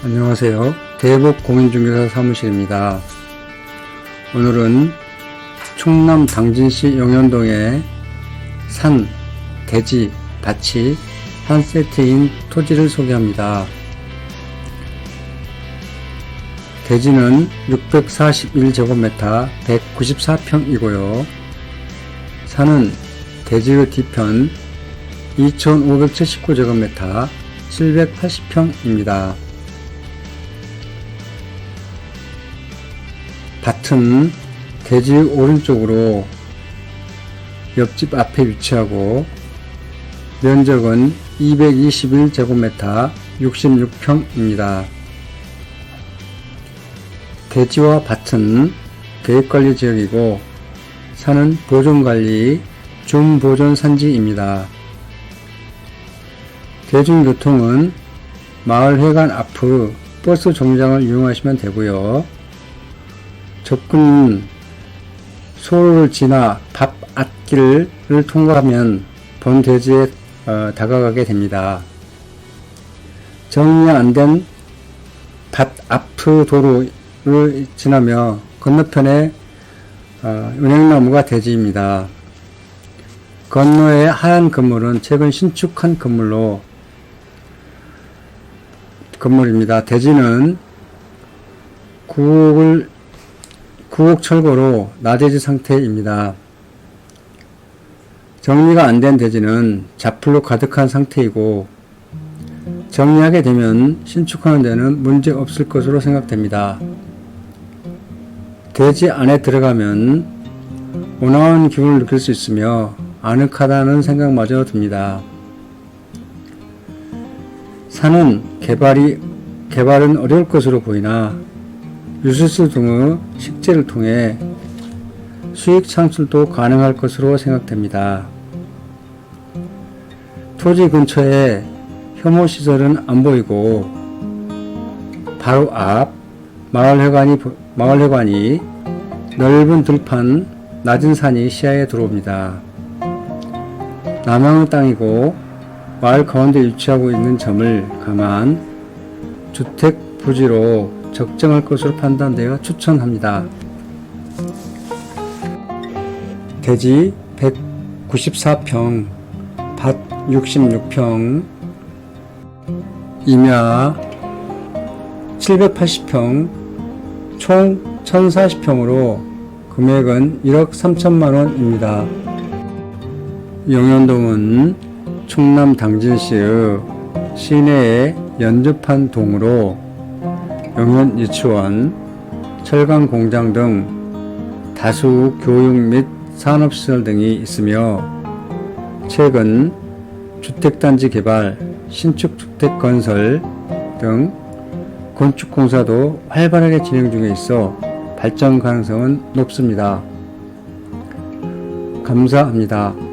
안녕하세요. 대북 공인중개사 사무실입니다. 오늘은 충남 당진시 영현동에 산, 대지, 밭이 한 세트인 토지를 소개합니다. 대지는 641제곱미터 194평이고요. 산은 대지의 뒤편 2579제곱미터 780평입니다. 밭은 대지 오른쪽으로 옆집 앞에 위치하고 면적은 221제곱미터 66평입니다. 대지와 밭은 계획관리 지역이고 산은 보존관리 준보존 산지입니다. 대중교통은 마을회관 앞의 버스 정류장을 이용하시면 되고요. 접근 소를 지나 밥 앞길을 통과하면 본 대지에 어, 다가가게 됩니다. 정리 안된 밭 앞의 도로를 지나며 건너편에 어, 은행나무가 대지입니다. 건너의 하얀 건물은 최근 신축한 건물로 건물입니다. 대지는 구옥을 구옥 철거로 나대지 상태입니다. 정리가 안 된 대지는 자풀로 가득한 상태이고 정리하게 되면 신축하는 데는 문제 없을 것으로 생각됩니다. 대지 안에 들어가면 온화한 기분을 느낄 수 있으며 아늑하다는 생각마저 듭니다. 산은 개발이 개발은 어려울 것으로 보이나 유수수 등의 식재를 통해 수익 창출도 가능할 것으로 생각됩니다. 토지 근처에 혐오 시설은 안 보이고 바로 앞 마을회관이 보- 마을회관이 넓은 들판 낮은 산이 시야에 들어옵니다. 남양의 땅이고 마을 가운데 위치하고 있는 점을 감안 주택 부지로 적정할 것으로 판단되어 추천합니다. 대지 194평, 밭 66평, 임야 780평, 총 1040평으로 금액은 1억 3천만 원입니다. 영현동은 충남 당진시의 시내의 연접한 동으로 영현 유치원, 철강 공장 등 다수 교육 및 산업시설 등이 있으며 최근 주택단지 개발, 신축 주택 건설 등 건축 공사도 활발하게 진행 중에 있어 발전 가능성은 높습니다. 감사합니다.